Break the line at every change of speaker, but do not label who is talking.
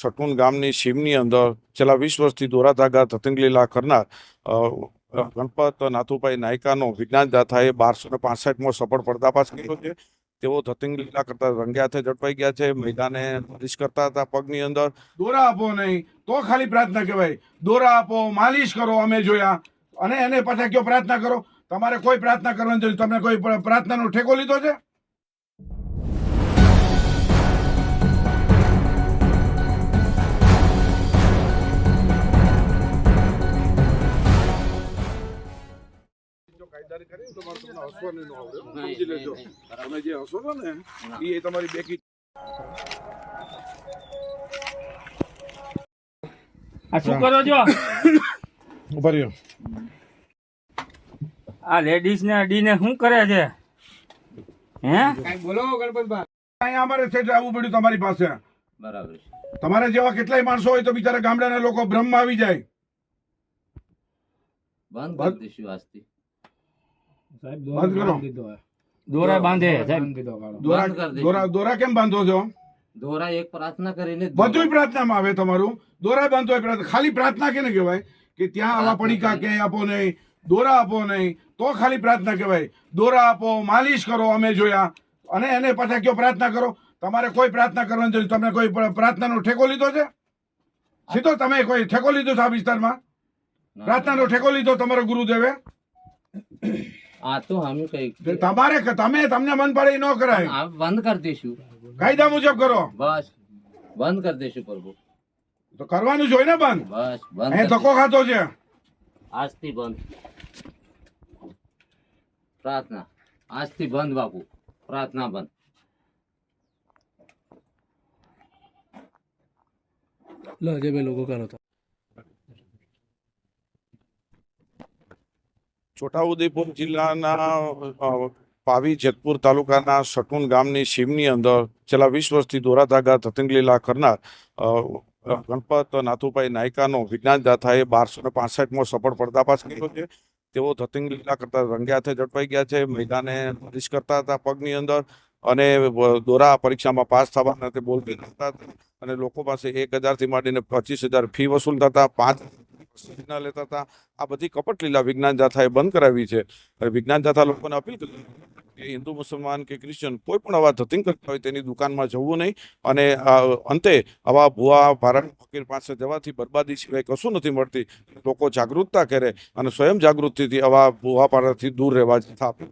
સટુન ગામની સીમની અંદર છેલ્લા વીસ વર્ષથી દોરાધાગા તતંગલીલા કરનાર ગણપત નાથુભાઈ નાયકાનો વિજ્ઞાન દાથાએ બારસો ને પાસઠમો સફળ પર્દાફાશ કર્યો છે. તેઓ ધતિંગ લીલા કરતા રંગ્યા હાથે ઝડપાઈ ગયા છે. મહિલાને માલિશ કરતા હતા પગની અંદર.
દોરા આપો નહીં, તો ખાલી પ્રાર્થના કહેવાય. દોરા આપો, માલિશ કરો, અમે જોયા. અને એને પાછા કયો પ્રાર્થના કરો? તમારે કોઈ પ્રાર્થના કરવાની જરૂર તમે કોઈ પ્ર- પ્રાર્થનાનો ઠેકો લીધો છે? તમારે તમને હસવાનું ન આવડે. સમજી લેજો. તમે જે હસો છો ને એ તમારી બેકી
આ શું કરો છો?
ઊભા રહ્યો.
આ લેડીઝ ને અડીને શું કરે છે? હે?
અહીંયા અમારે સેટ આવવું પડ્યું તમારી પાસે.
બરાબર
તમારે જેવા કેટલાય માણસો હોય તો બિચારા ગામડાના લોકો ભ્રમ આવી જાય.
બંધ
બંધ-
કરી દઈશું આજથી.
બંધ કરો.
દોરા બાંધે
દોરા
બંધ કરી દઈશું.
દોરા દોરા કેમ બાંધો છો?
દોરા એક પ્રાર્થના કરીને
બધું પ્રાર્થનામાં આવે તમારું. દોરા બાંધો પ્રાર્થના. ખાલી પ્રાર્થના કેને કહેવાય? કે ત્યાં આવા પડીકા ક્યાંય આપો નહીં દોરા આપો નહીં તો ખાલી પ્રાર્થના કહેવાય. દોરા આપો માલિશ કરો અમે જોયા. અને એને પાછા કયો પ્રાર્થના કરો? તમારે કોઈ પ્રાર્થના કરવાની જરૂર તમે કોઈ પ્ર- પ્રાર્થનાનો ઠેકો લીધો છે? સીધો તમે કોઈ ઠેકો લીધો છે આ વિસ્તારમાં?
ના.
પ્રાર્થનાનો ઠેકો લીધો તમારો ગુરુદેવે?
આ તો અમે કઈ
તમારે તમે તમને મન પડે ન કરાય.
આ બંધ કરી દઈશું.
કાયદા મુજબ કરો.
બસ. બંધ કરી દઈશું પ્રભુ.
તો કરવાનું જ હોય ને બંધ?
બસ બંધ
એ
કરી
ધક્કો ખાતો છે.
આજથી બંધ. પ્રાર્થના. આજથી બંધ બાપુ. પ્રાર્થના બંધ.
છોટાઉદેપુર જિલ્લાના પાવી જેતપુર તાલુકાના સટુન ગામની સીમની અંદર છેલ્લા વીસ વર્ષથી દોરાધાગા તતંગલીલા કરનાર ગણપત નાથુભાઈ નાયકાનો વિજ્ઞાન દાથાએ બારસો ને પાસઠમો સફળ પાસ કર્યો છે. તેઓ તતંગલીલા કરતા રંગ્યા હાથે ઝડપાઈ ગયા છે મહિલાને માલિશ કરતા હતા પગની અંદર અને દોરા પરીક્ષામાં પાસ થવાના તે બોલતા હતા. અને લોકો પાસે એક હજારથી માંડીને પચીસ હજાર ફી વસૂલતા હતા. પાંચ ના લેતા હતા. આ બધી કપટ લીલા વિજ્ઞાન જાથાએ બંધ કરાવી છે. વિજ્ઞાન જાથા લોકોને અપીલ કરી કે હિન્દુ, મુસલમાન કે ક્રિશ્ચન કોઈ પણ આવા ધતિંગ કરતા હોય તેની દુકાનમાં જવું નહીં અને અંતે આવા ભુવા ભારત ફકીર પાસે જવાથી બરબાદી સિવાય કશું નથી મળતી. લોકો જાગૃતતા કરે અને સ્વયં જાગૃતિથી આવા ભુવા પારાથી દૂર રહેવા જથા છે.